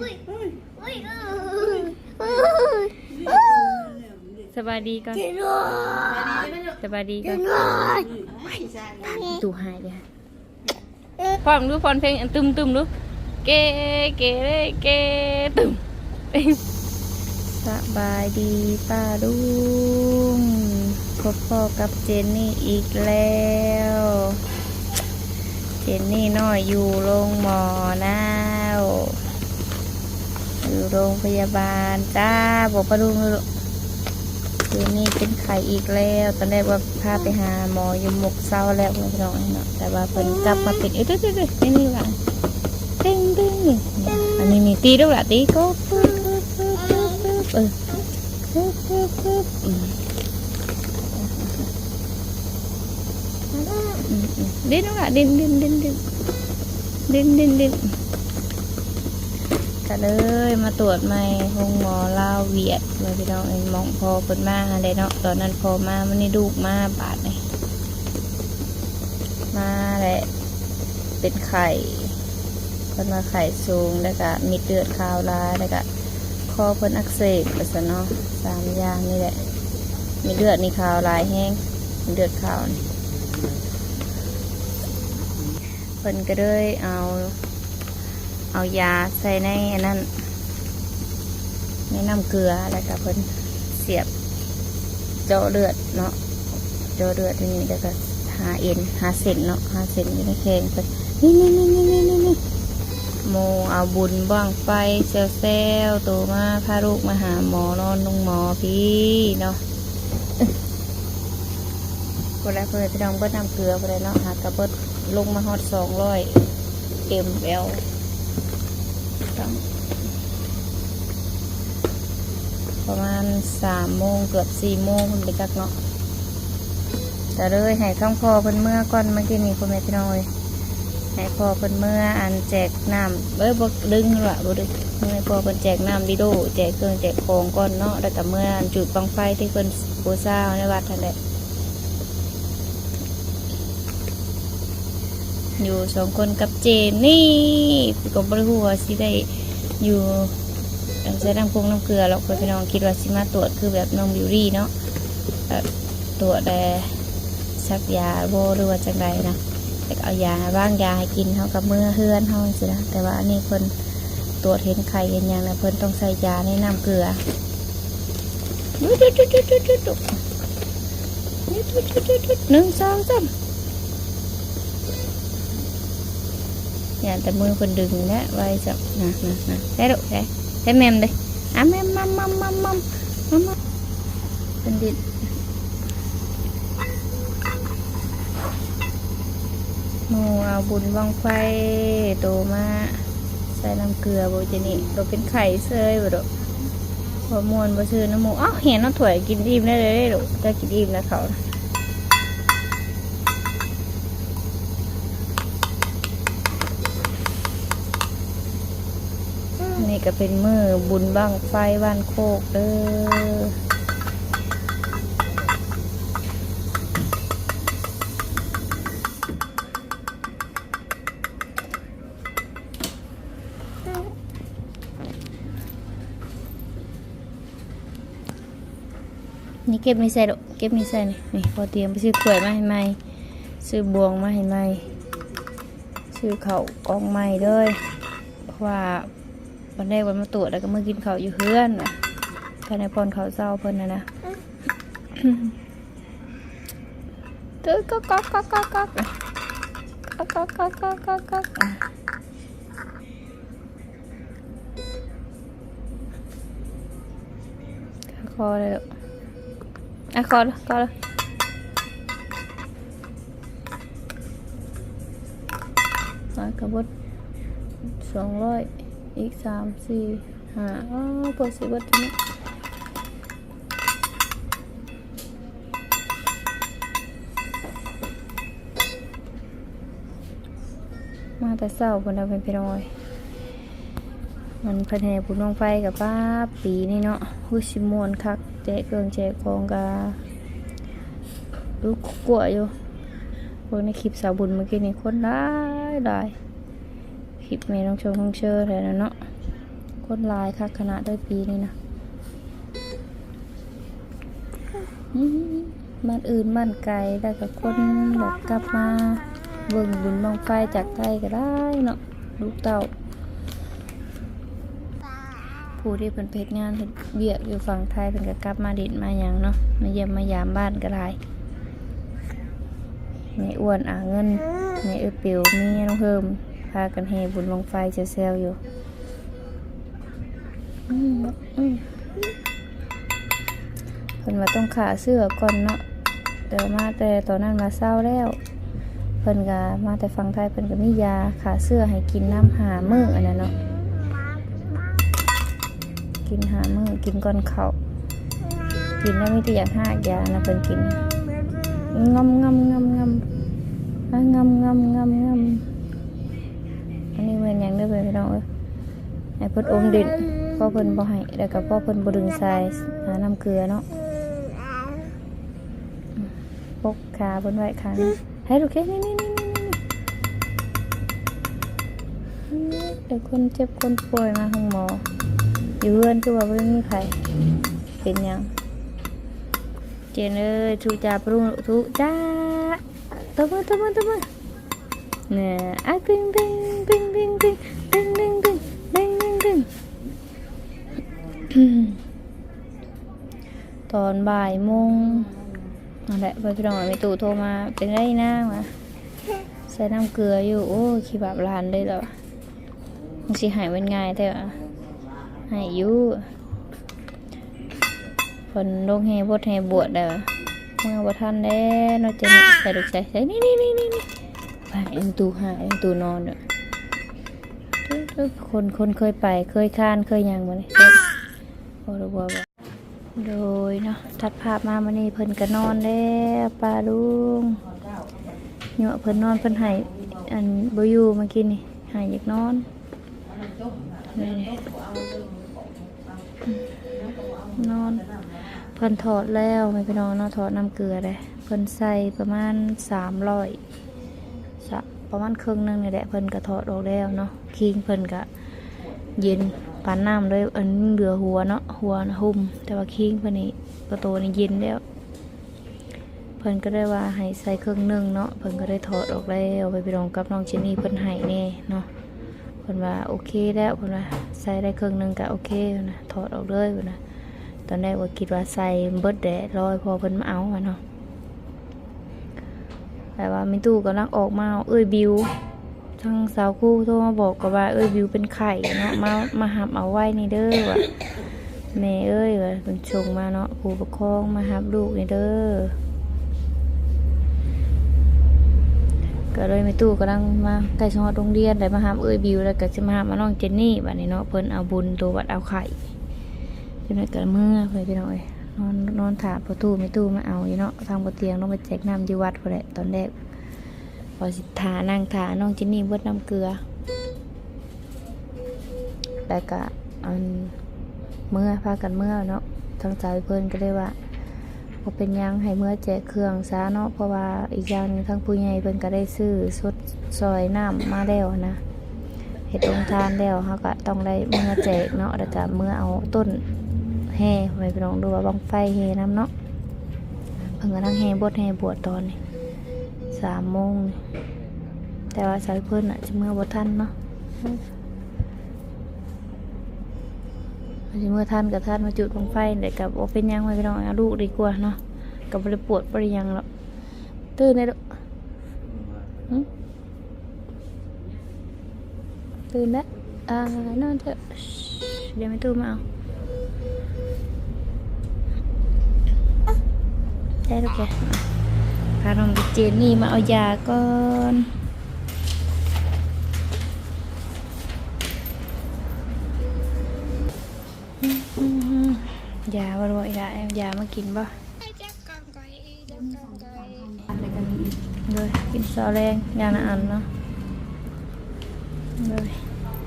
อุ้ยอุ้ยอุ้ยสบายดีก่อนกินหน่อยสบายดีก่กิอนนหน่อยตูหายเลยพร้อมดูพรเพลงอันตึมตึมดูเกเกเรเกตึมสบายดีป้าลุงพบพ่อกับเจนนี่อีกแล้ว เจนนี่น้อยอยู่โรงหมอแล้วอยู่ โรงพยาบาลจ้าบอกป้าลุงเลยลูกเจนนี่เป็นไข่อีกแล้ว ตอนแรกว่าพาไปหาหมออยู่หมกเศร้าแล้วพี่น้องเนาะแต่ว่าเพิ่นกลับมาเป็นเอ้ยเด้อเด้อเด้อนี่นี่ว่าตึ้งตึ้งนี่อันนี้นี่ตีด้วยละตีก็ปึ๊บปึ๊บปึ๊บปึ๊บเออปึ๊บปึ๊บปึ๊บอืมดิ้นด้วยละดิ้นดิ้นดิ้นดิ้นดิ้นดิ้นดิ้น ก็เลยมาตรวจใหม่ห้องหมอลาวเวียดเลยพี่น้องเองมองพอเพิ่นมาอะไรเนาะตอนนั้นพอมามันนี่ดูกมาบาดเลยมาแหละเป็นไข่เพิ่นมาไข่สูงแล้วก็มีเลือดขาวลายแล้วก็คอเพิ่นอักเสบไปซะเนาะสามอย่างนี่แหละ มีเลือดนี่ขาวลายแห้งมีเลือดขาวนี่เพิ่นก็เลยเอา เอายาใส่ในอันนั้นในน้ำเกลือแล้วก็เพิ่นเสียบเจาะเลือดเนาะเจาะเลือดที่นี่แล้วก็หาเอ็นหาเส้นเนาะหาเส้นอยู่ในแข้งเพิ่นนี่นี่นี่นี่นี่นี่นี่โมเอาบุญบ้างไฟเซลเซลโตมาพาลูกมาหาหมอนอนลงหมอพี่เนาะก็แล้วเพื่อนพี่น้องเบิ้น้ำเกลือไปเลยเนาะหากระเบิดลงมาฮอดสองร้อยเอ็มแอล ประมาณสามโมงเกือบสี่โมงคุณไปจักเนาะแต่เลยให้ข้างพอเพิ่นเมื่อก่อนเมื่อกี้นี้คุณแม่พี่น้อยให้พอเพิ่นเมื่ออันแจกน้ำเอ้ยบกดึงหรอบ่ดึงให้พอเพิ่นแจกน้ำดิโดแจกเครื่องแจกของก่อนเนาะแล้วก็เมื่ออันจุดบังไฟที่เพิ่นปูซาในวัดนั่นแหละอยู่สองคนกับเจนนี่ก็บริหัวาสิได้ อยู่ใช้น้ำพุงน้ำเกลือแล้วคุณพี่น้องคิดว่าสิมาตรวจคือแบบน้องบิวรี่เนาะตรวจแต่ซักยาโบหรือว่าจังไรนะแต่เอายาบ้างยาให้กินเท่ากับเมื่อเฮือนเท่าสินะแต่ว่าอันนี้คนตรวจเห็นไข่เห็นยังนะเพิ่นต้องใส่ยาในน้ำเกลือหนึ่งสองสาม อย่าแต่มือเพิ่นดึงนะไว้จับนะนะนะได้ดุได้ Thế mềm đi À mềm mâm mâm mâm mâm mâm mâm Bên đi หมูเอาบุญบังไฟโตมาใส่น้ำเกลือโบจะนี่ตัวเป็นไข่เซยบ่ดอกพอมวนบ่ซื้อน้ำหมูอ้าวเห็นน้ำถั่วยกินอิ่มได้เลยลูกจะกินอิ่มแล้วเขานะ นี่ก็เป็นมือบุญบังไฟบ้านโคกเด้อนี่เก็บไม่ใส่ดอกเก็บไม่ใส่นี่นี่พอเตรียมไปซื้อถ้วยมาให้ใหม่ซื้อบวงมาให้ใหม่ซื้อเขากองใหม่เลยเพราะว่า วันแรกวันมาตรวจแล้วก็มากินเขาวอยู่เพื่อนนะภายในพรเขาเศร้าเพิ่นนะนะตื้อก็ก็ก็ก็ก็ก็ก็ก็ก็ก็ก็คอเลยอะคอเลยคอเลยมากระบดสองร้อย อีกสามสี่ห้าอ๋อปิดสิเบิดทีนี้มาแต่เศร้าคนเราเป็นพี่น้อยมันพันแห่บุญน้องไฟกับป้าปีนี่เนาะหุชิมวนคักแจกเครื่องแจกองกาลูกกลัวอยู่พวกในคลิปสาวบุญเมื่อกี้นี่คนได้ได้ ลิปเมน้องชมน้องเชอร์อะไรนะเนาะคนลายค่ะขนาดด้วยปีนี้นะมบ้านอื่นบ้านไกลแล้วก็คนแบบกลับมาเบิ่งบุญบังไฟจากไทยก็ได้เนาะลูกเต่าผู้ที่เป็นเพชรงานเฮ็ดเวียกอยู่ฝั่งไทยเป็นก็กลับมาดินมาหยังเนาะมาเยี่ยมมายามบ้านก็ได้แม่อ้วนอ่าเงินแม่เออเปียวมีน้องเพิ่ม พากันเฮบุญลงไฟเซลๆอยู่อืมอืมเพิ่นว่าต้องขาเสื้อก่อนเนาะแต่มาแต่ตอนนั้นมาเศร้าแล้ว เพิ่นก็มาแต่ฝั่งไทยเพิ่นก็มียาขาเสื้อให้กินน้ำหามืออันนั้นเนาะกินหามือกินก่อนเขากินแล้วม่ได้อยากหากยานะเป็นกินงำงำงำงำอะงำงำงำงำอั นนี้เหมือนหยังได้อเลยพี่น้องเอ้ยให้เพิ่นอมดินพ่อเพิ่นบ่ให้แล้วก็พ่อเพิ่นบ่ดึงทรายหาน้ำเกลือเนาะปกขาเพิ่นไว้ข้างให้ดูแค่นี่นี่นี่นี่นี่เดี๋ยวคนเจ็บคนป่วยมาห้องหมอ อยู่เพื่อนคือว่าไม่อนมีใครเป็นยัง เจนเอ้ยทุจ่าปรุงทุจ้าตบมือตบมือตบมือเนี่ยอะตึงตึง ตึงตึงตึงตึงตึงตึงตึงตึงตึงตอนบ่ายโมงนั่นแหละเพื่อนพี่น้องมีตู่โทรมาเป็นไรนางวะใส่น้ำเกลืออยู่ โอ้ขี้บาปลานเลยเหรอมันสิหายมันไงแต่ว่าให้อยู่ผนลงแฮบดแฮบวชเด้อเมื่อบ่ทันแล้วเนาจะใส่ลูกใส่ใส่นี่นี่นี่นี่นี่ไปเอ็งตูหายเอ็งตูนอนเด้อ คนคนเคยไปเคยค้านเคยยังบ่นี่เฮ็ดบ่รู้ว่าบ่โดยเนาะตัดภาพมามื้อนี้เพิ่นก็นอนแล้วป้าลุงเหยาะเพิ่นนอนเพิ่นให้อันบอยู่มื่อกี้นี่ให้อยากนอนนอนเพิ่นถอดแล้วไม่พี่น้องเนาะถอดน้ำเกลือเลยเพิ่นใส่ประมาณสามร้อย ประมาณครึ่งหนึงนี่แหละเพิ่นก็ถอดออกแล้วเนาะคิงเพิ่นก็เย็นปานน้ำเลยอันเหลือหัวเนาะหัวหุ่มแต่ว่าคิงเพิ่นนี่ประตูนี่เย็นแล้วเพิ่นก็ได้ว่าให้ใส่เครื่องหนึงเนาะเพิ่นก็ได้ถอดออกแล้วไปพี่น้องกับน้องเจนนี่เพิ่นให้แน่เนาะเพิ่นว่าโอเคแล้วเพิ่นว่าใส่ได้ครึ่งหนึงก็โอเคนะถอดออกเลยเพิ่นนะตอนแรกว่าคิดว่าใส่เบิดแดดร้อยพอเพิ่นมาเอาอะเนาะ แต่ว่ามีตู้กำลังออกมาเอ้ยบิวทางสาวคู่โทรมาบอกก็ว่าเอ้ยบิวเป็นไข่เนาะมามาหับเอาไว้ในเด้อว่ะแม่เอ้ยว่าเพิ่นชงมาเนาะผู้ปกครองมาหับลูกในเด้อก็เลยไม่ตู้กำลังมาใกล้ชอดโรงเรียนได้มาหามเอ้ยบิวแล้วก็จะมาหามาน้องเจนนี่บัดนี้เนาะเพิ่นเอาบุญตัววัดเอาไข่จนได้เกิดเมื่อเพิ่นพี่น้องเอ้ย นอนนอนถาประตูไม่ตู้มาเอาอยู่เนาะทางบนเตียงต้องไปแจกน้ำที่วัดพอแหละตอนแรกพอสิทานั่งทาน้องเจนนี่เบิดน้ำเกลือแล้วก็อันเมื่อพากันเมื่อเนาะทางสายเพิ่นก็เลยว่าพอเป็นยังให้เมื่อแจกเครื่องซะเนาะเพราะว่าอีกอย่างหนึงทั้งผู้ใหญ่เพิ่นก็ได้ซื้อสดซอยน้ำมาแล้วนะเฮ็ดองทานแล้วเฮาก็ต้องได้เมื่อแจกเนาะแล้วก็เมื่อเอาต้น แห่ไว้พี่น้องดูว่าบังไฟแห่น้ำเนาะเพิ่นก็นั่งแห่บดแห่บวชตอนนี้สามโมงแต่ว่าสายเพิ่นอะจะเมื่อบ่ทันเนาะสิเมื่อทันกับทันมาจุดบังไฟเดี๋ยวกับโอเป็นยังไว้พี่น้องอาลูกดีกว่าเนาะกับ่ได้ปวดบ่ได้หยังหรอกตื่นได้ดอตื่นแล้วอ่านอนเถอะเดี๋ยวไม่ตู้มาเอา ได้แล้วแกพาน้องเจนนี่มาเอายาก่อนยาบ่รู้ยาเอายามากินบ่เลยกินซอแรงยาหนาอันเนาะเลย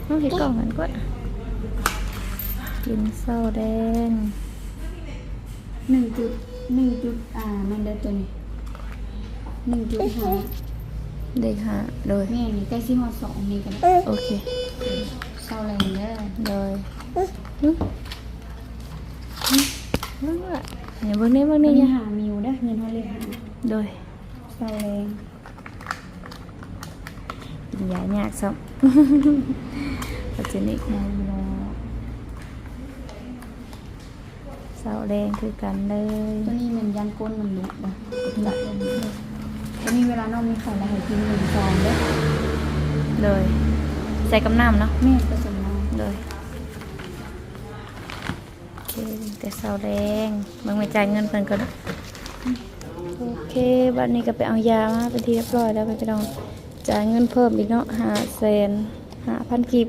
น้องเห็ดกล่องกันก็กินเศร้าแดงหนึ่งจุด หนึ่งจุดอ่ามันได้ตัวนี้หนึ่งจุดห้าเด็กหาโดยแม่นี่ใกล้สิฮอดสองนี่กันโอเคเศร้าแรงเด้อเลยนึกนึกอะอย่าเบิ่งนี่เบิ่งวันนี่นี้เนี่ยหามิวเด้อเงินเท่าเลยหาโดยเศร้าแรงกินยายากซ้ำปัจจุบันน สาแรงคือกันเลยตัวนี้มันยันก้นมันลุกบ่หลับเลยตัวนี้เวลาน้องมีไข่แล้วให้กินหนึ่งซองเด้อเลย ใส่กับน้ำเนาะแม่ผสมน้ำเลยโอเคแต่เสาแรงบางไม่จ่ายเงินเพิ่นก็โอเคบัดนี้ก็ไปเอายามาเป็นที่เรียบร้อยแล้วไปลองจ่ายเงินเพิ่มอีกเนาะห้าแสนห้าพันกีบ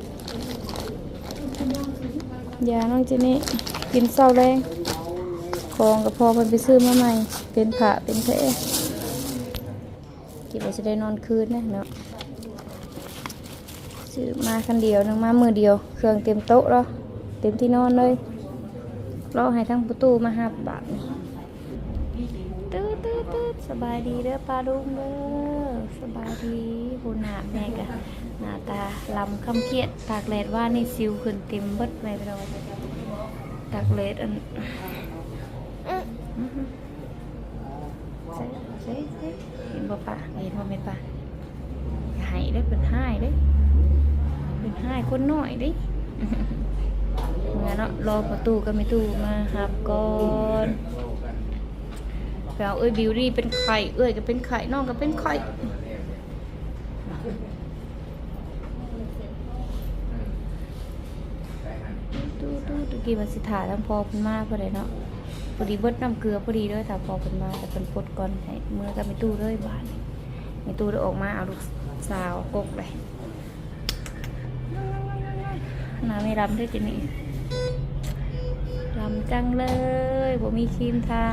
ยาน้องเจนี่กินเสาแรง ของกับพอเพิ่นไปซื้อมาใหม่ เป็นผ้าเป็นแผลกินไปจะได้นอนคืนนะเนาะซื้อมาคันเดียวนึงมามือเดียว เครื่องเต็มโต๊ะแล้วเต็มที่นอนเลยรอให้ทั้งประตูมาหับบาทนี่ตื้อตื้อตื้อสบายดีเด้อปลาดุงเด้อสบายดีบุญหนาแม่กะหน้าตาลำคำเคียดตากแดดว่านี่ซิวขึ้นเต็มเบิดไปไปเราตากแดดอัน ใส่ใส่ใส่เห็นบ่ปะเห็นบ่เป็นปะอย่าให้ได้เป็นห้ายได้เป็นห้ายคนหน่อยไดิเมื่อเนาะรอประตูก็ไม่ตู้มาหับก่อนแปลเอ้ยบิวตี้เป็นไข่เอ้ยก็เป็นไข่น้องก็เป็นไข่ดูดูดูกี่มัสิถ่ายทั้งพอเพิ่นมาพอดีเนาะ พอดีเบิดน้ำเกลือพอดีเลยถ้าพอเพิ่นมาแต่เพิ่นปดก่อนให้เมื่อก็ไม่ตู้เลยบาดนี้ไม่ตู้ได้ออกมาเอาลูกสาวกกเลยน้าไม่รำด้วยจินี่รำจังเลยบ่มีครีมทา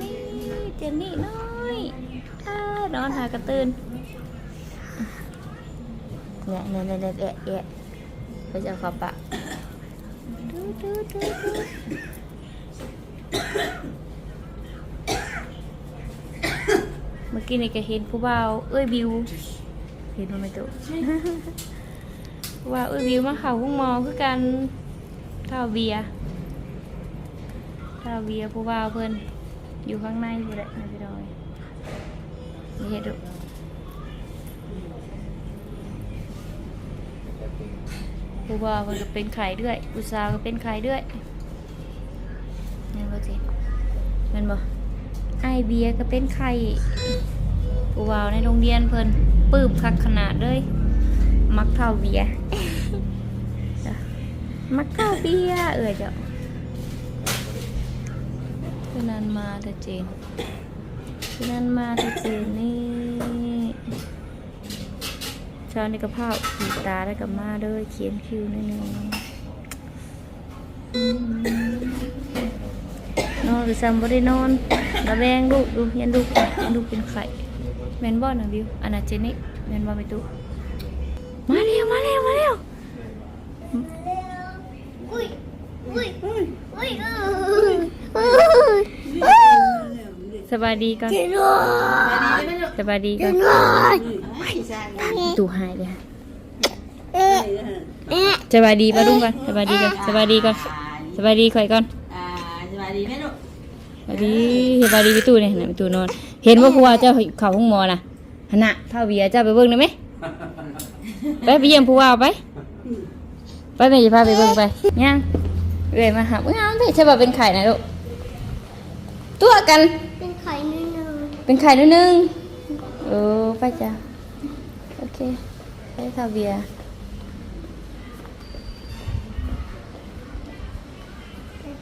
นี่เจนนี่น้อยนอนหากระตือนเนี่ยเนี่ยเนี่ยเนี่ยแอะแอะไปจะเอาเขับปะ เมื่อกี้นี่ก็เห็นผู้บ่าวเอ้ยบิว เห็นมันไหมตุ๊ว่าเอ้ยวิวมาเข่าห้องมอคือกันข้าวเบียร์ข้าวเบียผู้ว่าวเพิ่นอยู่ข้างในอยู่แหละไม่ไปดอยเห็นดู ผู้ว่าเพิ่นก็เป็นไข่ด้วยอุตสาก็เป็นไข่ด้วยนี่บ่จิม่นบ่ไอเบียก็เป็นไข่ผู้ว่าในโรงเรียนเพิ่นปื้มคักขนาดเลยมักข้าเบียมักข้าเบียเอ่ยเจ้าคืนนั้นมาแต่เจนคืนนั้นมาแต่เจนนี่ เช้านี้ก็ผ้าขีดตาแล้วก็มาเด้อเขียนคิวนิดนึงอืมนอนหรือซ้ำบ่ได้นอนระแวงลูกดูยันลูกยันลูกเป็นไข่แมนบอลหนะวิวอนนั้นเจนี่แมนบอลไปตู้มาเร็วมาเร็วมาเร็วอุ้ยอุ้ยอุ้ยอุ้ยสบายดีก่อนสบายดีก่อน ตู่หายเลยค่ะเอ๊ะเอ๊ะสบายดีปะดุ้งก่อนสบายดีก่อนสบายดีก่อนสบายดีข่อยก่อนอ่าสบายดีไหมลูกสบายดีสบายดีพี่ตู่เนี่ยนะพี่ตู่นอน เห็นว่าครูว่าเจ้าเข่าห้องหมอน่ะหนน่ะเท่าเบียร์เจ้าไปเบิ่งได้ไหมไปไปเยี่ยมผู้ว่าไป ไปแม่จะพาไปเบิ่งไปย่างเอ้ยมาหาเอ้ยเอาเถอะใช่ป่ะเป็นไข่นะลูกตัวกัน เป็นไข่นิดนึงเป็นไข่นิดนึงเออไปจ้ะโอ เคไปค่ะเบียร์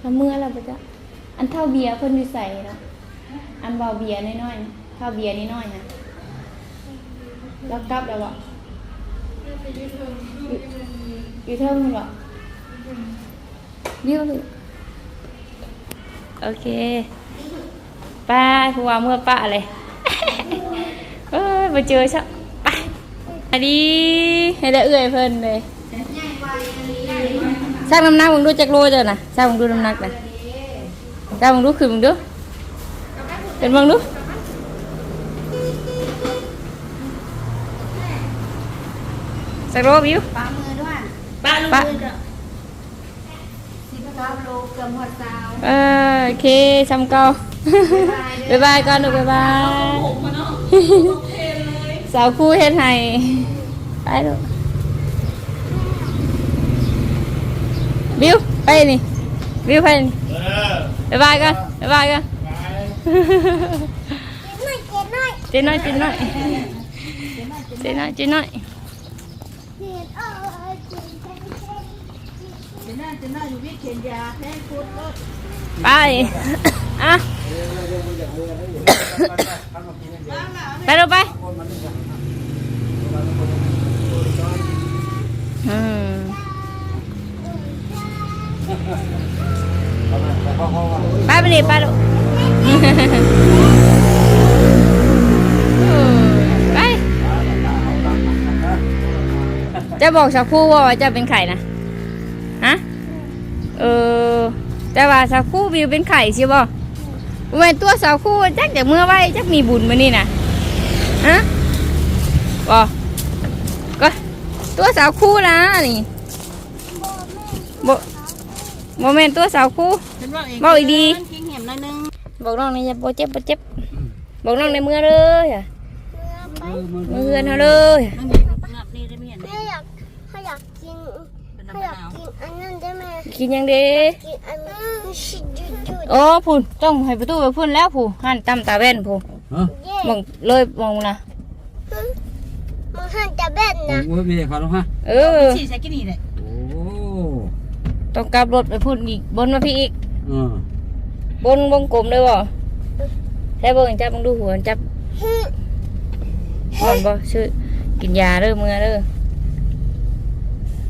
แล้วเมื่อเราไปจ้ะอันเท่าเบียร์เพิ่นอยู่ใส่นะอันเบาเบียร์น้อยๆเท่าเบียร์น้อยๆนะแล้วกลับแล้วบ่อยู่อยู่เท่ามันบ่เบี้ยวโอเคป้าผู้ว่าเมื่อป้าเลยเอ้ยมาเจอชัก อันนี้ให้ได้เอื่อยเพิ่นเลยสร้างน้ำหนักมึงดูจักโลเจ้านะสร้างมึงดูน้ำหนักนะสร้างมึงดูขึ้นมึงดูเป็นมึงดูสักโลบิวปลามือด้วยป้าลูกป้ามือจ้ะสิบเก้าโลเกือบหมดสาวเออโอเคชำเก่าบ๊ายบายก่อนลูกบ๊ายบายผมมาเนาะ สาวคู่เฮ็ดให้ไปลูกบิวไปนี่วิวไปนี่ไปกันไปกันบ๊ายบายกันเจน้อยเจน้อยเจน้อยเจน้อยไปอะไปเราไป อะไปไปอืมไปลูกไป จะบอกสักคู่ว่าจะเป็นไข่นะฮะเออแต่ว่าสักคู่วิวเป็นไข่ใช่บ่เว้นตัวสักครู่จักจากเมื่อไว้จักมีบุญมานี่นะฮะบ่ก็ ตัวสาวคู่นะนี่บ่บ่แม่นตัวสาวคู่ ฉันว่าเองบอกอีกดีกินเห็มหน่อยนึงบอกน้องในอย่าบ่เจ็บบ่เจ็บ บอกน้องในเมื่อเลยอะเมื่อเฮือนเฮาเลยอะนั่นไงงับนี่ได้ไม่เห็นแม่อยากถ้าอยากกินเป็นถ้าน้ำอยากมะนาวกินอันนั้นได้ไหมกินยังเด้กินอันนั้นชิดจุดจุดโอ้พูนต้องให้ประตูไปพุ่นแล้วผู้หันตำตาแว่นผู้ฮะเย่มองเลยมองนะ มึงหันจะเบ็ดนะโอ้ยมีเขาแล้วฮะเออ ฉีดใส่กินนี่เลยโอ้ต้องกลับรถไปพุ่นอีกบนมาพี่อีก เออบนวงกลมเลยบ่ใช่บ่เห็นจับมึงดูหัวจับก่อนบ่ชื่อกินยาเด้อมือเด้อ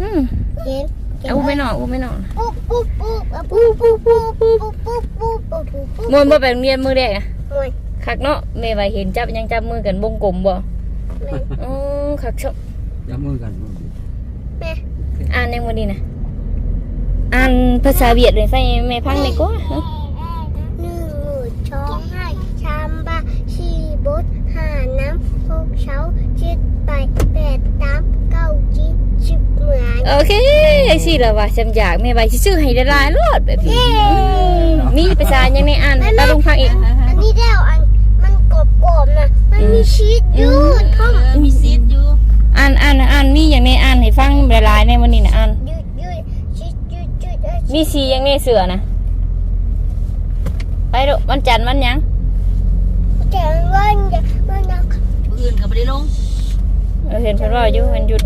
อืมเห็นเอาอุ้มไม่นอนอุ้มไม่นอนปุ๊บปุ๊บปุ๊บปุ๊บปุ๊บปุ๊บปุ๊บปุ๊บปุ๊บปุ๊บปุ๊บปุ๊บมวนบ่ไปโรงเรียนมือแรกอะโอ้ยคักเนาะแม่ว่าเห็นจับยังจับมือกันวงกลมบ่ อ๋อคักชอบจับมือกันแม่อ่านในวันนี้นะอ่านภาษาเวียดเลยใส่แม่พังในก็หนึ่งหมื่นช้องให้ชามบาสี่บดห้าน้ำหกเช้าเจ็ดแปดแปดสามเก้าสิบสิบเหมือนโอเคไอ้สิละว่าจำอยากแม่ใบสิซื้อให้ได้หลายรอดแบบนี้มีภาษายังในอ่านให้ตาลุงฟังอีกอันนี้เดียวอันมันกรอบๆนะมันมีชีสอ ยู่ท้องเออมีซีดอยู่อ่านอ่านอ่านมีอย่างในอ่านให้ฟังหลายๆในวันนี้นะอ่านยืดยืดชีสยืดยืดเอ้ยมีสีอย่างในเสือนะไปดูวันจันทร์วันหยังแต่วันจะมันจะอื่นก็ไม่ได้ลงเราเห็นเพิ่นว่าอยู่วันหยุด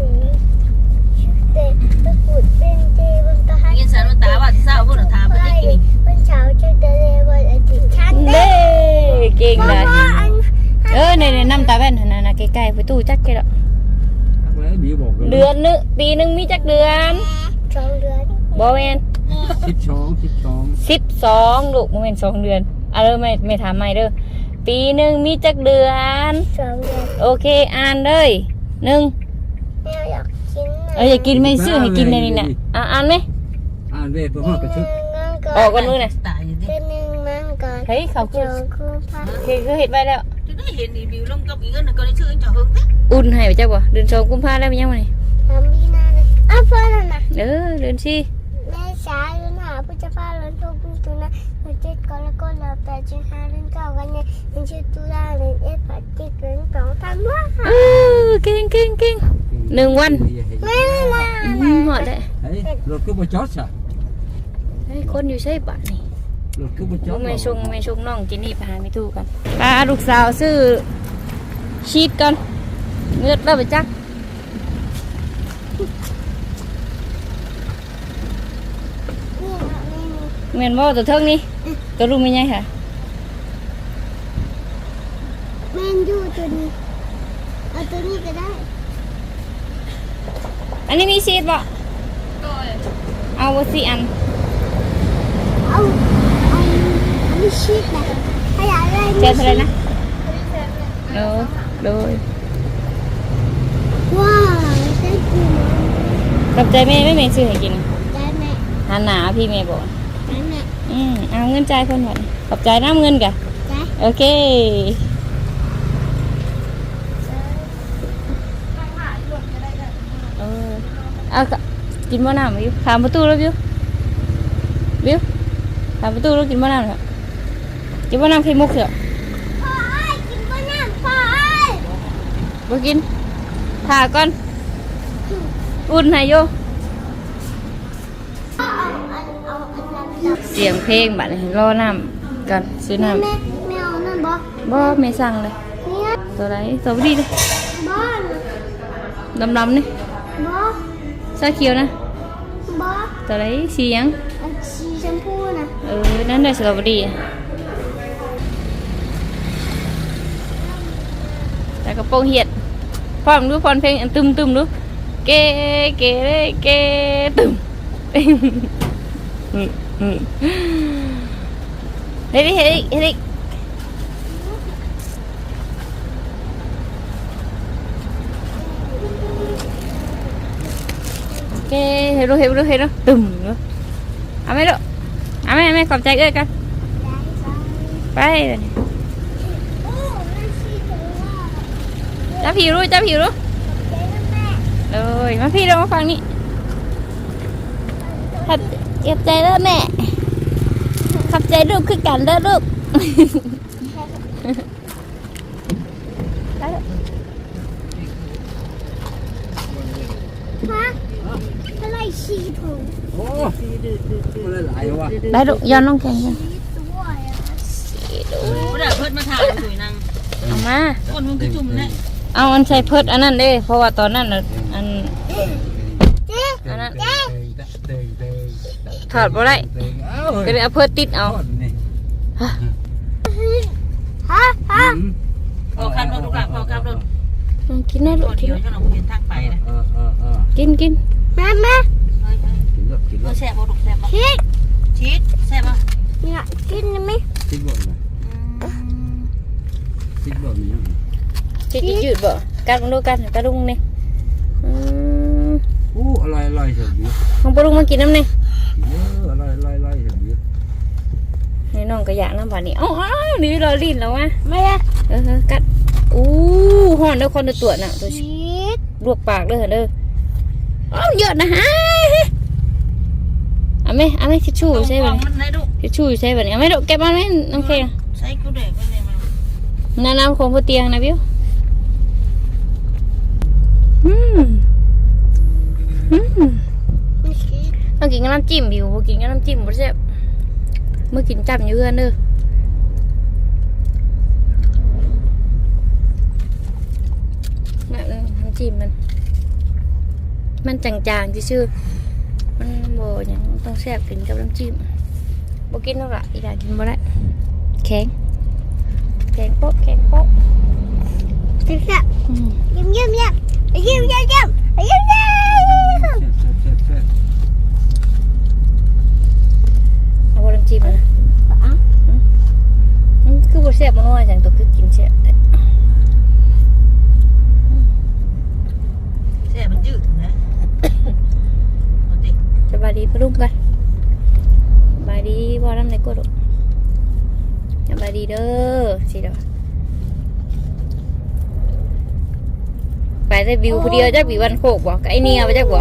เตะตะกุดเป็นเจวันตะหันกินสารตาว่าเศร้าพวกเราทำไป จักแค่ละทักแล้วมีบอกเดือนนึงปีหนึงมีจักเดือนสองเดือนบ่แม่นสิบสองสิบสองสิบสองลูกบ่แม่นสองเดือนอะเด้อไม่ไม่ถามใหม่เด้อปีหนึงมีจักเดือน สองเดือนโอเคอ่านเลยหนึ่งแม่อยากกินเอออย่ากินไม่ซื้อให้กินในนี่น่ะอะอ่านไหมอ่านเว้ยเพื่อมากระชุดมังกออกรกันมือน่ะตายอยู่ดิ เป็นหนึ่งมังกรเฮ้ยเขาจคือองคู่พระโอเคคือเห็ดไปแล้วจะได้ เห็นรีวิวลงกับอีกอันนึงก็ได้ชื่อจะหึงอุ่นให้ไปจ้าบ่เดือนสองกุมภาแล้วเป็นยังไงทำดีนาเลยอ้าวเพื่อนน่ะเออเดือนสี่แม่ช้าเดือนหาพุทธภาเดือนตุลาตุลาเดือนเจ็ดกรกฎาคมแปดสิงหาเดือนเก้ากันยายนเดือนสิบตุลาเดือนเอ็ดพฤศจิกเดือนสองธันวาเออเก่งเก่งเก่งหนึ่งวันแม่ล่ะอืมหอดเลยเฮ้ยรถก็บ่จอดซะเฮ้ยคนอยู่ใช่ปะนี่ รถก็บ่จอดไม่ชงไม่ชงน้องจินนี่ไปหาไม่ถูกกันป้าลูกสาวซื้อชีสกันเงือดแล้วไปจักนี่นะนี่นี่เมียนบ่ตัวเทิงนี่ตัวลูกไม่ใหญ่ค่ะแมนยูตัวนี้เอาตัวนี้ก็ได้ อันนี้มีชีสบ่เอาบ่สี่อัน เอาเอาอันนี้ ชีสนะถ้าอยากได้เจอเท่าไหรนะโอ้โดยว้าวได้กินขอบใจแม่ไม่แม่ซื้อให้กินได้ไหมหันหนาพี่แม่บอกได้ไหมอืมเอาเงินจ่ายคนก่อนขอบใจน้ำเงินกะได้โอเคเออเอากะกินบ่น้ำวิวถามประตูแล้ววิววิวถามประตูแล้วกินบ่น้ำเหรอ กินบ่น้ำไข่มุกเหรอพ่อเอ้ยกินบ้าน้ำพ่อเอ้ยบ่กินถ่าก่อน อุ่นให้โยเอาเอาเอาเอาอันนั้นเสียงเพลงบัดนี้รอน้ำกันซื้อน้แม่แม่เอานั่นบ่ำบ่ไม่สั่งเลยเนี่ยตัวไหนตัวบ่ดีเลยบ่น่ะดำๆนี่บ่ชาเขียวนะบ่ตัวไหนสีหยังอันสีชมพูน่ะเออ นั่นได้สตรอเบอรี่ อะแต่กระโปรงเหียดพร้อมดูพรเพลงอันตึมตึมๆดูเกเกเรเกตึมอืมอืมเฮ้ยดิเฮ้ยดิเฮ้ยดิเกเฮ้ยดูเฮ้ยดูเฮ้ยดูตึมดูเอาไหมลูกเอาไหมเอาไหมขอบใจเอ้ยกันไปโอ้นั่นสีตัว จับผิวรู้จับผิวรู้เจ๊นะแม่เลยมาพี่เรามาฟังนี่ขับเก็บใจแล้วแม่ขับใจลูกคือกันเด้อลูกฮะอะไรสีผมโอ้มันหลายว่ะได้ลูกย้อนลงแข่งกันตัวอะบ่ได้เพิ่นมาถ่ายสวยนางเอามาคนมึงคือจุ่มแน่ เอาอันใส่เพิดอันนั้นเด้ เพราะว่าตอนนั้นอัน อันนั้นถอดบ่ได้ก็เลยเอาเพิดติดเอาฮะฮะพอาขับรถูกหลับพอาขับรถกินนะลูกกินนะกินกินแม่แม่เราแซ่บบ่ลูกแซ่บบ่ชีสชีสแซ่บบ่เนี่ยกินไหมกินบ่ไหมกินบ่เหม จะยืดบ่กัดมึงดูกันกัดลุงนี่อืมอู้อร่อยอร่อยเฉยของปลุงมากินน้ำนี่เยอะอร่อยอร่อยอร่อยเฉยให้น้องก็อยากน้ำบาดนี้เอ้าเอ้านี่รอลิ้นแล้ววะไม่ได้เออกัดอู้ห่อนเด้อคนเด้อตัวน่ะตัวคิดลวกปากเด้อเด้อเอ้าเยอะนะฮะเอาไหมเอาไหมทิชชู่ใช่ไหมมันได้ลูกทิชชู่ใช่ไหมเอาไหมลูกแกะมาไหมน้องเคงใส่กูเด็กไปเลยมานาน้ำของพ่อเตียงนะบิว อืมอืมไม่คิดต้องกินกับน้ำจิ้มบิวบ่กินกับน้ำจิ้มบ่แซ่บเมื่อกินจับอยู่เอื้อนเด้อนั่นน้ำจิ้มมัน มันจางๆซื่อๆมันบ่หยังต้องแซ่บกินกับน้ำจิ้มบ่กินแล้วล่ะอีดากินบ่ได้แข็งแข็งโป๊ะแข็งโป๊ะคิดแค่อืมยิ้มยิ้มยิ้ม เยี่ยมเยี่ยมเยี่ยมเยี่ยมเยี่ยมเอาบอลจีมันมคือบอลเสียบมันว่าจังตัวคือกินเสียบเสียบมันยืดนะสบายดีพรุ่งกันบายดีบอล้ำในกดสบายดีเด้อสิเด้อ ไปได้วิวผู้เดียวจักวิววันโคกบ่กับไอเนียไปจักบ่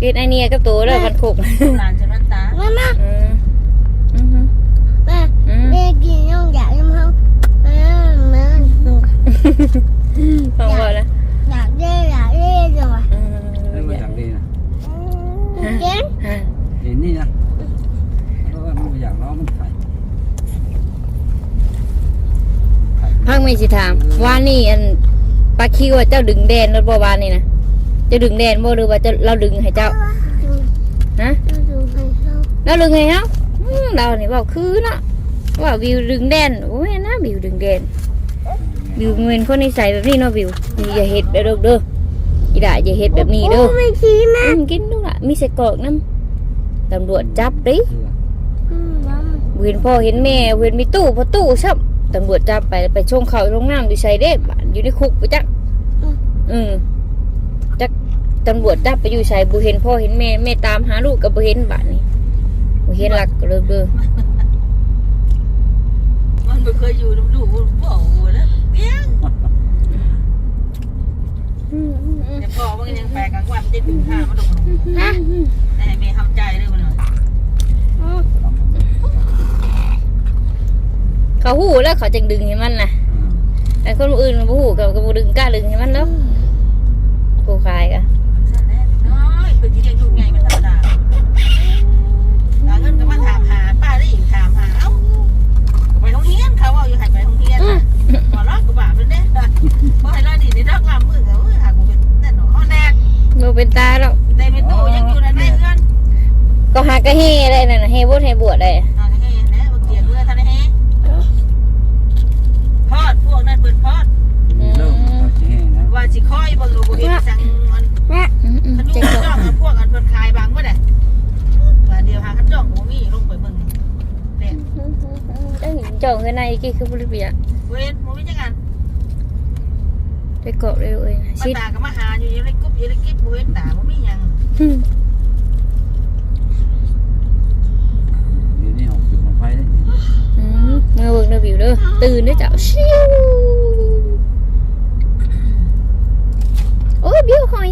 กินไอเนียกับตัวเด้อวันโคกหลานฉันน้ำตามามาอืมอือหือแม่อืมแม่กินน้องอยากน้ำเขาแม่แม่ฟังบ่นะอยากได้อยากได้จังวะอืแล้วมมาจากนี่นะเจ๊ฮะเห็นนี่นะเพราะว่ามันอยากล้อมันไข่พังไม่สิถามว่านี่อัน ปลาคิวอะเจ้าดึงแดนรถบ่วานนี่นะเจะดึงแดนบ่หรือว่าเจะเราดึงให้เจ้าฮะดูให้เขาเราดึงไงเนาะอืมเรานี่บอกคือเนาะว่าวิวดึงแดนโอ้ยนะวิวดึงแดนวิวเงินคนนิสัยแบบนี้เนาะวิวนี่อย่าเห็ดเด้อลูกเด้ออีด่าอย่าเห็ดแบบนี้เด้อโอ้ไม่ชี้แม่อืมกินดูละมีใส่กรอกน้ำตำรวจจับดิอืมมามาเห็นพ่อเห็นแม่เห็นมีตู้พอตู้ซับตำรวจจับไปไปชงเขาลงน้ำอยู่ใส่เด้บ้าน อยู่ในคุกไปจักอืมจักตำรวจจับไปอยู่ใส่บุเห็นพ่อเห็นแม่แม่ตามหาลูกกับบุเห็นบ้านนี่บุเห็นหลักก็เลยเด้อมันไม่เคยอยู่น้ำดูบ่แล้วเปี้ยงอืมอืมอืมแกแต่พ่อมันยังแปลกลางวันจะถึงห้ามันลงฮะแต่ให้แม่ทำใจด้วยมันหน่อยเขาหูแล้วเขาจึงดึงให้มันนะ แต่คนอื่นมันบ่หูกับกับบ่ดึงกล้าดึงให้มันแล้วกูคายกะสั่นแน่น้อยเป็นที่เรียกลูกไงมันธรรมดาหาเงินก็มาถามหาป้าได้อีกถามหาเอ้าไปโรงเรียนเขาเอาอยู่หันไปโรงเรียนหัวเราะกูบาปเลยเด้เพราะให้เราดีในรักลำมือเอ้ยหากูเป็นนั่นหนอแน่บ่เป็นตาแล้วแต่เป็นตู้ยังอยู่ในในเรือนก็หากะเฮได้นั่นน่ะเฮบดเฮบวชได้ หาให้แน่บางเกียร์เรือท่านให้พอดพวกนั้นเปิดพอด มีเริ่มเราจะแห้งนะ ว่า สิคอยเบิ่งโลกเห็นสั่งมันอืมขันๆยุ่จะงก็จ้องพวกอันเพิ่นขายบางเมื่อใดว่าเดียวหาขันจ้องบ่มีลงไปเบิ่งเนี่ยได้จ่องข้างในกี่คือบ่ได้เปียเว้นบ่มีจังกันไปเกาะเลยเอ้ยมาชิดตาก็มาหาอยู่อยู่ในกุ๊บอยู่ในกิ๊บบ่เว้นตาบ่มีหยังเดี๋ยวนี้ออกจุดมาไฟได้ดีอืมเมื่อเบิ่งเด้อบิวเด้อตื่นเด้อเจ้าชิว おい、ビオホン、